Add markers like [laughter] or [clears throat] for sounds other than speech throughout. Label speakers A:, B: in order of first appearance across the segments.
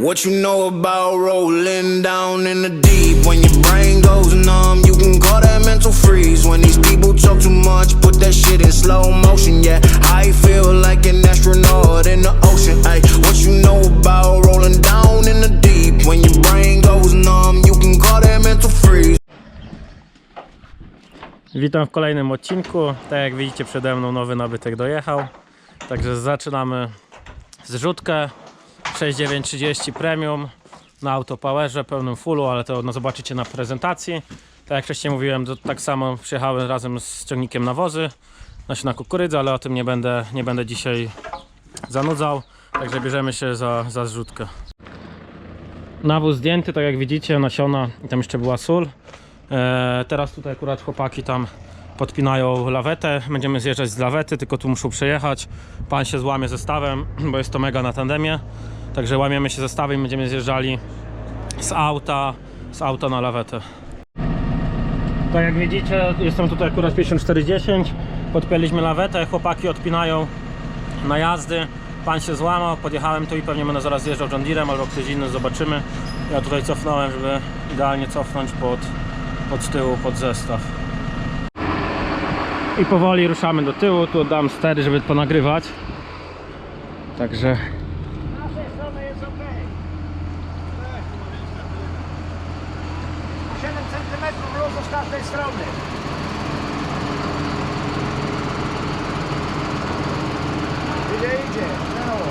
A: What you know about rolling down in the deep? When your brain goes numb, you can call that mental freeze. When these people talk too much, put that shit in slow motion. Yeah, I feel like an astronaut in the ocean. Ay, what you know about rolling down in the deep? When your brain goes numb, you can call that mental freeze.
B: Witam w kolejnym odcinku. Tak jak widzicie przede mną nowy nabytek dojechał. Także zaczynamy zrzutkę 6930 Premium na autopowerze, pełnym fullu, ale to no, zobaczycie na prezentacji. Tak jak wcześniej mówiłem, to tak samo przyjechały razem z ciągnikiem nawozy, znaczy na kukurydzę, ale o tym nie będę, nie będę dzisiaj zanudzał. Także bierzemy się za, za zrzutkę. Nawóz zdjęty, tak jak widzicie, nasiona i tam jeszcze była sól. E, teraz tutaj akurat chłopaki tam podpinają lawetę. Będziemy zjeżdżać z lawety, tylko tu muszą przejechać. Pan się złamie zestawem, [clears throat] bo jest to mega na tandemie. Także łamiemy się zestawem i będziemy zjeżdżali z auta, z auta na lawetę. Tak jak widzicie, jestem tutaj akurat 5410. Podpięliśmy lawetę, chłopaki odpinają na jazdy. Pan się złamał, podjechałem tu i pewnie będę zaraz zjeżdżał John Deerem albo ktoś inny, zobaczymy. Ja tutaj cofnąłem, żeby idealnie cofnąć pod, pod tyłu, pod zestaw. I powoli ruszamy do tyłu, tu oddam stery, żeby ponagrywać. Także
C: Z naszej strony jest ok. 7 z każdej strony. Idzie, idzie, śmiało.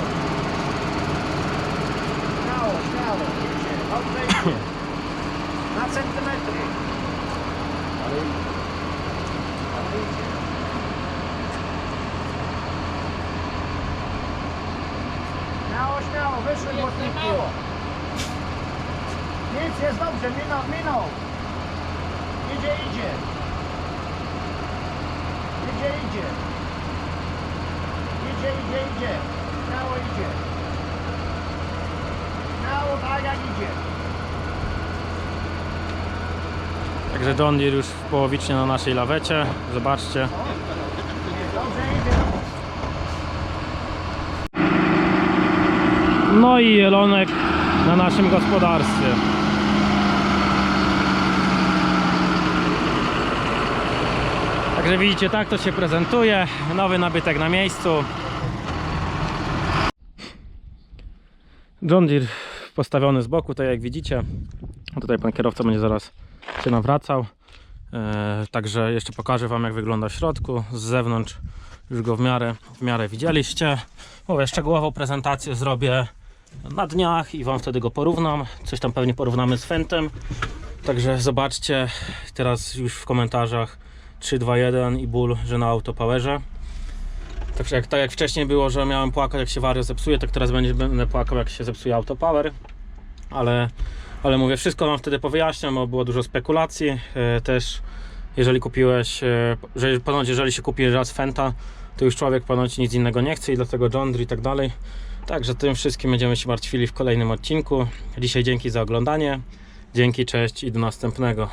C: Śmiało, śmiało, idzie, dobrze idzie. Na centymetry. Ale idzie. Ale idzie. Śmiało, śmiało, wyszły błotniki. Nic, jest dobrze, minął, minął. Idzie, idzie. Idzie, idzie. Idzie, idzie, idzie. Śmiało idzie. Śmiało tak jak idzie.
B: Także John Deere już połowicznie na naszej lawecie. Zobaczcie.
C: Dobrze idzie.
B: No i jelonek na naszym gospodarstwie. Także widzicie, tak to się prezentuje. Nowy nabytek na miejscu. John Deere postawiony z boku, tak jak widzicie. Tutaj pan kierowca będzie zaraz się nawracał. E, także jeszcze pokażę Wam jak wygląda w środku. Z zewnątrz już go w miarę, w miarę widzieliście. Mówię, szczegółową prezentację zrobię na dniach i Wam wtedy go porównam. Coś tam pewnie porównamy z Fentem. Także zobaczcie teraz już w komentarzach 3, 2, 1 i ból, że na autopowerze. Także jak, tak jak wcześniej było, że miałem płakać jak się wario zepsuje, tak teraz będzie, będę płakał jak się zepsuje autopower. Ale, ale mówię, wszystko Wam wtedy powyjaśniam, bo było dużo spekulacji. E, też jeżeli kupiłeś, e, że ponoć jeżeli się kupi raz Fenta, to już człowiek ponoć nic innego nie chce i dlatego John Deere i tak dalej. Także tym wszystkim będziemy się martwili w kolejnym odcinku. Dzisiaj dzięki za oglądanie. Dzięki, cześć i do następnego.